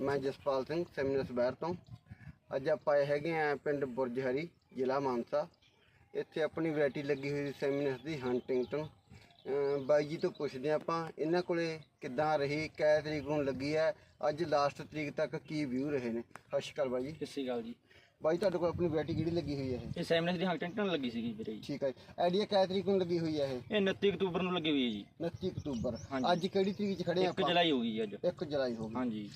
ਮੈਂ ਜਸਪਾਲ ਸਿੰਘ ਸੈਮੀਨਰ ਸਬੈਰ ਤੋਂ। ਅੱਜ ਆਪਾਂ ਆਏ ਹੈਗੇ ਆ ਪਿੰਡ ਬੁਰਜ ਹਰੀ ਜ਼ਿਲ੍ਹਾ ਮਾਨਸਾ। ਇੱਥੇ ਆਪਣੀ ਵੈਰਾਈਟੀ ਲੱਗੀ ਹੋਈ ਸੈਮੀਨਰ ਦੀ ਹੰਟਿੰਗਟਨ ਬਾਈ ਜੀ ਤੋਂ ਪੁੱਛਦੇ ਆਪਾਂ ਇਹਨਾਂ ਕੋਲੇ ਕਿੱਦਾਂ ਰਹੀ ਕੈ ਤਰੀਕ ਨੂੰ ਲੱਗੀ ਹੈ ਅੱਜ ਲਾਸਟ ਤਰੀਕ ਤੱਕ ਕੀ ਵਿਊ ਰਹੇ ਨੇ? ਸਤਿ ਸ਼੍ਰੀ ਅਕਾਲ ਬਾਈ ਜੀ। ਸਤਿ ਸ਼੍ਰੀ ਅਕਾਲ ਜੀ। ਬਾਈ ਤੁਹਾਡੇ ਕੋਲ ਆਪਣੀ ਵੈਰਾਈਟੀ ਕਿਹੜੀ ਲੱਗੀ ਹੋਈ ਹੈ ਇਹ? ਇਹ ਸੈਮਨਸ ਦੀ ਹੰਟਿੰਗਟਨ ਲੱਗੀ ਸੀਗੀ ਵੀਰੇ ਜੀ। ਠੀਕ ਹੈ ਆਈਡੀਆ ਕੈ ਤਰੀਕ ਨੂੰ ਲੱਗੀ ਹੋਈ ਹੈ ਇਹ? ਇਹ 29 ਅਕਤੂਬਰ ਨੂੰ ਲੱਗੀ ਹੋਈ ਹੈ ਜੀ। 29 ਅਕਤੂਬਰ। ਹਾਂਜੀ। ਅੱਜ ਕਿਹੜੀ ਤਰੀਕ 'ਚ ਖੜੇ 1 ਆਪਾਂ? ਜੁਲਾਈ ਹੋ ਗਈ ਜੀ ਅੱਜ। 1 ਜੁਲਾਈ ਹੋ ਗਈ। ਹਾਂਜੀ।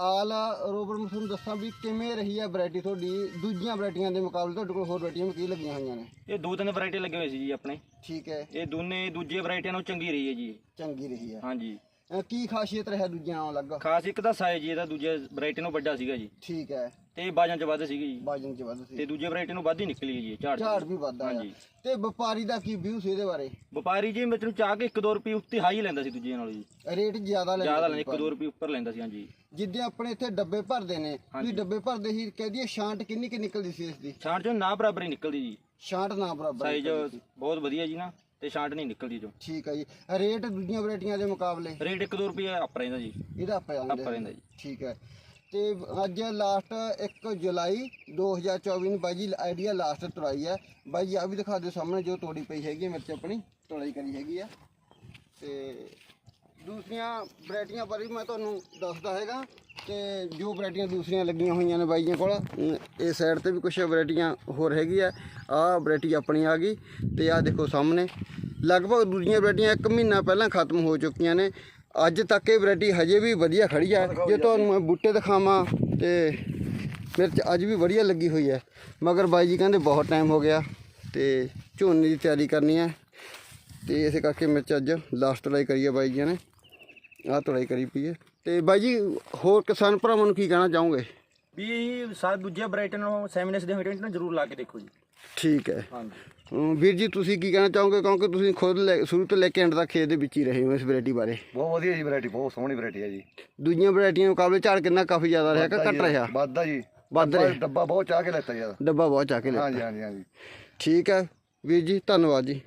ਆਲ ਰੋਬਰ ਮੈਂ ਤੁਹਾਨੂੰ ਦੱਸਾਂ ਵੀ ਕਿਵੇਂ ਰਹੀ ਹੈ ਵੈਰਾਈਟੀ ਤੁਹਾਡੀ ਦੂਜੀਆਂ ਵੈਰਾਈਟੀਆਂ ਦੇ ਮੁਕਾਬਲੇ ਤੁਹਾਡੇ ਕੋਲ ਹੋਰ ਵੈਰਾਈਟੀਆਂ ਕੀ ਲੱਗੀਆਂ ਹੋਈਆਂ ਨੇ? ਇਹ ਦੋ ਤਿੰਨ ਵੈਰਾਈਟੀ ਲੱਗੇ ਹੋਏ ਸੀ ਜੀ ਆਪਣੇ। ਠੀਕ ਹੈ। ਇਹ ਦੋਨੇ ਦੂਜੇ ਵੈਰਾਈਟੀਆਂ ਨਾਲੋਂ ਚੰਗੀ ਰਹੀ ਹੈ ਜੀ। ਚੰਗੀ ਰਹੀ ਹੈ। ਹਾਂਜੀ। ਕੀ ਖਾਸੀਅਤ ਰਿਹਾ ਦੂਜਿਆਂ ਨਾਲੋਂ ਅਲੱਗ? ਖਾਸ ਇੱਕ ਤਾਂ ਸਾਈਜ਼ ਜੀ ਇਹਦਾ ਦੂਜੇ ਵੈਰਾਈਟੀ ਨੂੰ ਵੱਡਾ ਸੀਗਾ ਜੀ। ਠੀਕ ਹੈ। ਤੇ ਬਾਜਾਂ ਚ ਵੱਧ ਸੀਗੀ ਜੀ। ਬਾਜਨ ਚ ਵੱਧ ਸੀ। ਤੇ ਦੂਜੇ ਵੈਰਾਈਟੀ ਨੂੰ ਵੱਧ ਹੀ ਨਿਕਲੀ ਜੀ ਇਹ ਝਾੜ। ਝਾੜ ਵੀ ਵੱਧਦਾ ਹੈ ਹਾਂਜੀ। ਤੇ ਵਪਾਰੀ ਦਾ ਕੀ ਵਿਊ ਸੀ ਇਹਦੇ ਬਾਰੇ? ਵਪਾਰੀ ਜੀ ਮੈਨੂੰ ਚਾਹ ਕੇ 1-2 ਰੁਪਏ ਉੱਤੇ ਹਾਈ ਲੈਂਦਾ ਸੀ ਦੂਜੇ ਨਾਲੋਂ ਜੀ। ਰੇਟ ਜ਼ਿਆਦਾ ਲੈਂਦੇ ਜ਼ਿਆਦਾ ਲੈਂਦਾ 1-2 ਰੁਪਏ ਉੱਪਰ ਲੈਂਦਾ ਸੀ ਹਾਂਜੀ। ਜਿੱਦੇ ਆਪਣੇ ਇੱਥੇ ਡੱਬੇ ਭਰਦੇ ਨੇ ਵੀ ਡੱਬੇ ਭਰਦੇ ਸੀ ਕਹਦੀ ਛਾਂਟ ਕਿੰਨੀ ਕਿ ਨਿਕਲਦੀ ਸੀ ਇਸ ਦੀ? ਛਾਂਟ ਚੋਂ ਨਾ ਬਰਾਬਰ ਹੀ ਨਿਕਲਦੀ ਜੀ। ਛਾਂਟ ਨਾ ਬਰਾਬਰ ਸਾਈਜ਼ ਬਹੁਤ ਵਧੀਆ ਜੀ ਨਾ। ਤੇ ਛਾਂਟ ਨਹੀਂ ਨਿਕਲਦੀ ਜੋ। ਠੀਕ ਹੈ ਜੀ। ਰੇਟ ਦੂਜੀਆਂ ਵੈਰਾਈਟੀਆਂ ਦੇ ਮੁਕਾਬਲੇ? ਰੇਟ 1-2 ਰੁਪਏ ਅੱਪ ਰਹਿੰਦਾ ਜੀ। ਇਹਦਾ ਆਪਾਂ ਅੱਪ ਰਹਿੰਦਾ ਜੀ। ਠੀਕ ਹੈ ਤੇ ਅੱਜ ਲਾਸਟ 1 ਜੁਲਾਈ 2024 ਨੂੰ ਬਾਈ ਜੀ ਆਈਡੀਆ ਲਾਸਟ ਤੁਰਾਈ ਹੈ ਬਾਈ ਜੀ ਆ ਵੀ ਦਿਖਾ ਦਿਓ ਸਾਹਮਣੇ ਜੋ ਤੋੜੀ ਪਈ ਹੈਗੀ ਮਿਰਚ ਆਪਣੀ ਤੋੜਾਈ ਕਰੀ ਹੈਗੀ ਆ। ਤੇ ਦੂਸਰੀਆਂ ਵੈਰਾਈਟੀਆਂ ਬਾਰੇ ਵੀ ਮੈਂ ਤੁਹਾਨੂੰ ਦੱਸਦਾ ਹੈਗਾ। ਤੇ ਜੋ ਵੈਰਾਈਟੀਆਂ ਦੂਸਰੀਆਂ ਲੱਗੀਆਂ ਹੋਈਆਂ ਨੇ ਬਾਈਆਂ ਕੋਲ ਅਮ, ਇਸ ਸਾਈਡ ਤੇ ਵੀ ਕੁਝ ਵੈਰਾਈਟੀਆਂ ਹੋਰ ਹੈਗੀ ਆ। ਆਹ ਵੈਰਾਈਟੀ ਆਪਣੀ ਆ ਗਈ ਤੇ ਆਹ ਦੇਖੋ ਸਾਹਮਣੇ। ਲਗਭਗ ਦੂਜੀਆਂ ਵੈਰਾਈਟੀਆਂ 1 ਮਹੀਨਾ ਪਹਿਲਾਂ ਖਤਮ ਹੋ ਚੁੱਕੀਆਂ ਨੇ। ਅੱਜ ਤੱਕ ਇਹ ਵੈਰਾਈਟੀ ਹਜੇ ਵੀ ਵਧੀਆ ਖੜੀ ਆ। ਜੇ ਤੁਹਾਨੂੰ ਮੈਂ ਬੂਟੇ ਦਿਖਾਵਾਂ ਤੇ ਮਿਰਚ ਅੱਜ ਵੀ ਵਧੀਆ ਲੱਗੀ ਹੋਈ ਹੈ ਮਗਰ ਬਾਈ ਜੀ ਕਹਿੰਦੇ ਬਹੁਤ ਟਾਈਮ ਹੋ ਗਿਆ ਤੇ ਝੋਨੇ ਦੀ ਤਿਆਰੀ ਕਰਨੀ ਹੈ ਤੇ ਇਸੇ ਕਰਕੇ ਮਿਰਚ ਅੱਜ ਲਾਸਟ ਤੜਾਈ ਕਰੀ ਹੈ ਬਾਈ ਜੀ ਨੇ। ਆਹ ਤੜਾਈ ਕਰੀ ਪਈ ਹੈ ਤੇ ਬਾਈ ਜੀ ਹੋਰ ਕਿਸਾਨ ਭਰਾਵਾਂ ਨੂੰ ਕੀ ਕਹਿਣਾ ਚਾਹੋਗੇ? ਵੀ ਸਾਰੇ ਦੂਜੇ ਵੈਰਾਈਟੀ ਨਾਲੋਂ ਸੈਮਨਸ ਦੇ ਹੰਟਿੰਗਟਨ ਨੂੰ ਜ਼ਰੂਰ ਲਾ ਕੇ ਦੇਖੋ ਜੀ। ਠੀਕ ਹੈ। ਹਾਂਜੀ। ਵੀਰ ਜੀ ਤੁਸੀਂ ਕੀ ਕਹਿਣਾ ਚਾਹੋਗੇ? ਕਿਉਂਕਿ ਤੁਸੀਂ ਖੁਦ ਲੈ- ਸ਼ੁਰੂ ਤੋਂ ਲੈ ਕੇ ਐਂਡ ਤੱਕ ਖੇਤ ਦੇ ਵਿੱਚ ਹੀ ਰਹੇ ਹੋ ਇਸ ਵੈਰਾਈਟੀ ਬਾਰੇ। ਬਹੁਤ ਵਧੀਆ ਜੀ ਵੈਰਾਈਟੀ ਬਹੁਤ ਸੋਹਣੀ ਵੈਰਾਈਟੀ ਹੈ ਜੀ। ਦੂਜੀਆਂ ਵੈਰਾਈਟੀਆਂ ਮੁਕਾਬਲੇ ਝਾੜ ਕਿੰਨਾ ਕਾਫੀ ਜ਼ਿਆਦਾ ਰਿਹਾ ਕਿ ਘੱਟ ਰਿਹਾ? ਵੱਧਦਾ ਜੀ। ਵੱਧ ਡੱਬਾ- ਰਿਹਾ। ਡੱਬਾ ਬਹੁਤ ਚਾਹ ਕੇ ਲੈਤਾ ਜੀ। ਇਹਦਾ। ਡੱਬਾ ਬਹੁਤ ਚਾ ਕੇ ਲਿਆ ਹਾਂਜੀ ਹਾਂਜੀ ਹਾਂਜੀ। ਠੀਕ ਹੈ। ਵੀਰ ਜੀ ਧੰਨਵਾਦ ਜੀ।